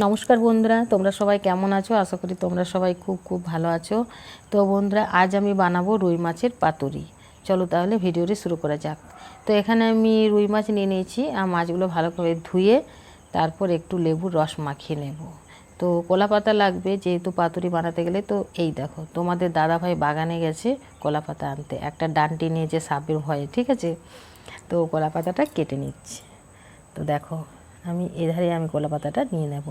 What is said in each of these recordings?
নমস্কার বন্ধুরা, তোমরা সবাই কেমন আছো? আশা করি তোমরা সবাই খুব খুব ভালো আছো। তো বন্ধুরা, আজ আমি বানাবো রুই মাছের পাতুরি। চলো তাহলে ভিডিওটি শুরু করা যাক। তো এখানে আমি রুই মাছ নিয়ে নিয়েছি, আর মাছগুলো ভালো করে ধুয়ে তারপর একটু লেবুর রস মাখিয়ে নেব। তো কলা পাতা লাগবে, যেহেতু পাতুরি বানাতে গেলে, তো এই দেখো, তোমাদের দাদাভাই বাগানে গেছে কলা পাতা আনতে। একটা ডান্টি নিয়ে যে সাপের ভয়ে, ঠিক আছে? তো কলা পাতাটা কেটে নিচ্ছে। তো দেখো আমি এধারে আমি কলা পাতাটা নিয়ে নেব।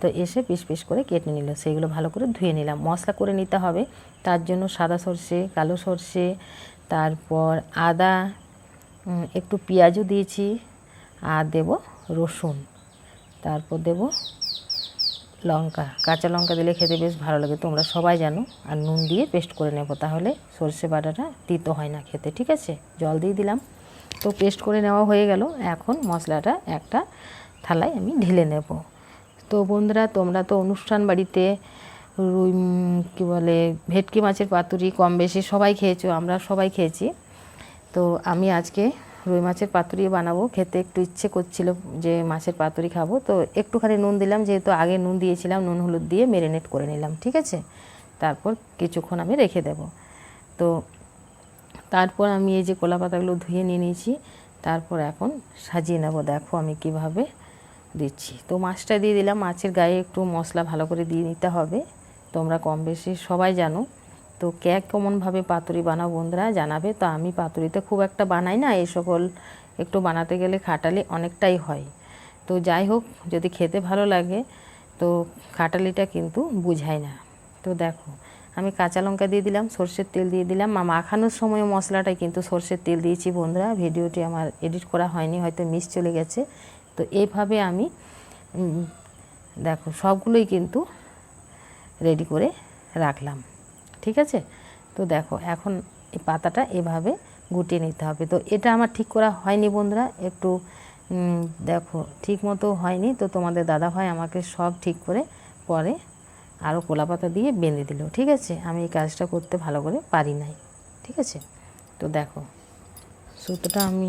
তো এসে পিস পিস করে কেটে নিল। সেইগুলো ভালো করে ধুয়ে নিলাম। মশলা করে নিতে হবে। তার জন্য সাদা সর্ষে, কালো সর্ষে, তারপর আদা একটু পেঁয়াজও দিয়েছি আর দেব রসুন। তারপর দেব লঙ্কা। কাঁচা লঙ্কা দিলে খেতে বেশ ভালো লাগে। তোমরা সবাই জানো। আর নুন দিয়ে পেস্ট করে নেব। তাহলে সর্ষে বাটাটা তিতো হয় না খেতে, ঠিক আছে? জল দিয়ে দিলাম। তো পেস্ট করে নেওয়া হয়ে গেল। এখন মশলাটা একটা থালায় আমি ঢেলে নেব। তো বন্ধুরা, তোমরা তো অনুষ্ঠান বাড়িতে রুই কী বলে, ভেটকি মাছের পাতুরি কম বেশি সবাই খেয়েছো, আমরা সবাই খেয়েছি। তো আমি আজকে রুই মাছের পাতুরি বানাবো, খেতে একটু ইচ্ছে করছিল যে মাছের পাতুরি খাব। তো একটুখানি নুন দিলাম, যেহেতু আগে নুন দিয়েছিলাম, নুন হলুদ দিয়ে মেরিনেট করে নিলাম, ঠিক আছে? তারপর কিছুক্ষণ আমি রেখে দেব। তো তারপর আমি এই যে কলা পাতাগুলো ধুয়ে নিয়ে নিয়েছি, তারপর এখন সাজিয়ে নেব। দেখো আমি কীভাবে দিচ্ছি। তো মাছটা দিয়ে দিলাম। মাছের গায়ে একটু মশলা ভালো করে দিয়ে নিতে হবে। তোমরা কম বেশি সবাই জানো। তো কে কেমনভাবে পাতুরি বানাও বন্ধুরা জানাবে। তো আমি পাতুরিতে খুব একটা বানাই না। এই সকল একটু বানাতে গেলে খাটালি অনেকটাই হয়। তো যাই হোক, যদি খেতে ভালো লাগে, তো খাটালিটা কিন্তু বুঝায় না। তো দেখো, আমি কাঁচা লঙ্কা দিয়ে দিলাম, সর্ষের তেল দিয়ে দিলাম। মাখানোর সময় মশলাটাই কিন্তু সর্ষের তেল দিয়েছি বন্ধুরা। ভিডিওটি আমার এডিট করা হয়নি, হয়তো মিস চলে গেছে। তো এইভাবে আমি দেখো সবগুলোই কিন্তু রেডি করে রাখলাম। ঠিক আছে? তো দেখো এখন এই পাতাটা এভাবে গুটিয়ে নিতে হবে। তো এটা আমার ঠিক করা হয়নি বন্ধুরা, একটু দেখো ঠিক মতো হয়নি। তো তোমাদের দাদা ভাই আমাকে সব ঠিক করে পরে আরও কলা পাতা দিয়ে বেঁধে দিল। ঠিক আছে? আমি এই কাজটা করতে ভালো করে পারি নাই। ঠিক আছে? তো দেখো, সুতোটা আমি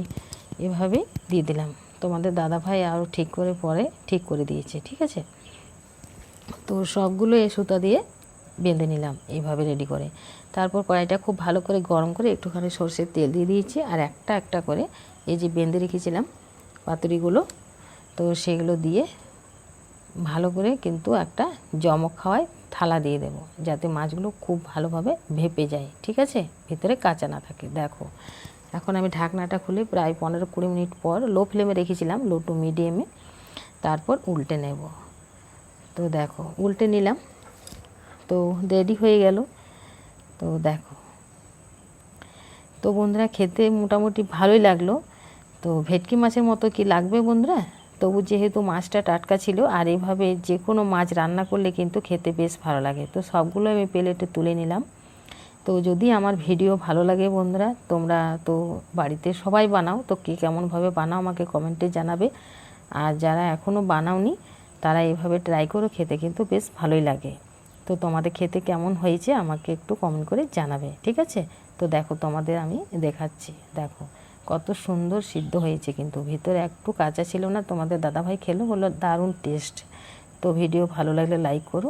এভাবেই দিয়ে দিলাম। তোমাদের দাদা ভাই আরও ঠিক করে পরে ঠিক করে দিয়েছে, ঠিক আছে? তো সবগুলো এ সুতা দিয়ে বেঁধে নিলাম এইভাবে রেডি করে। তারপর কড়াইটা খুব ভালো করে গরম করে একটুখানি সর্ষের তেল দিয়ে দিয়েছি আর একটা একটা করে এই যে বেঁধে রেখেছিলাম পাতুরিগুলো, তো সেগুলো দিয়ে ভালো করে কিন্তু একটা জমক খাওয়ায় থালা দিয়ে দেবো, যাতে মাছগুলো খুব ভালোভাবে ভেপে যায়, ঠিক আছে? ভিতরে কাঁচা না থাকে, দেখো। এখন আমি ঢাকনাটা খুলে প্রায় পনেরো কুড়ি মিনিট পর লো ফ্লেমে রেখেছিলাম, লো টু মিডিয়ামে। তারপর উল্টে নেব। তো দেখো, উল্টে নিলাম। তো রেডি হয়ে গেল। তো দেখো। তো বন্ধুরা, খেতে মোটামুটি ভালোই লাগল। তো ভেটকি মাছের মতো কি লাগবে বন্ধুরা? তবু যেহেতু মাছটা টাটকা ছিল, আর এইভাবে যে কোনো মাছ রান্না করলে কিন্তু খেতে বেশ ভালো লাগে। তো সবগুলো আমি প্লেটে তুলে নিলাম। তো যদি আমার ভিডিও ভালো লাগে বন্ধুরা, তোমরা তো বাড়িতে সবাই বানাও, তো কে কেমনভাবে বানাও আমাকে কমেন্টে জানাবে। আর যারা এখনও বানাওনি, তারা এভাবে ট্রাই করো খেতে কিন্তু বেশ ভালোই লাগে। তো তোমাদের খেতে কেমন হয়েছে আমাকে একটু কমেন্ট করে জানাবে, ঠিক আছে? তো দেখো তোমাদের আমি দেখাচ্ছি, দেখো। কত সুন্দর সিদ্ধ হয়েছে কিন্তু, ভিতরে একটু কাঁচা ছিল না, তোমাদের দাদাভাই খেলো, বলল দারুণ টেস্ট তো ভিডিও ভালো লাগলে লাইক করো।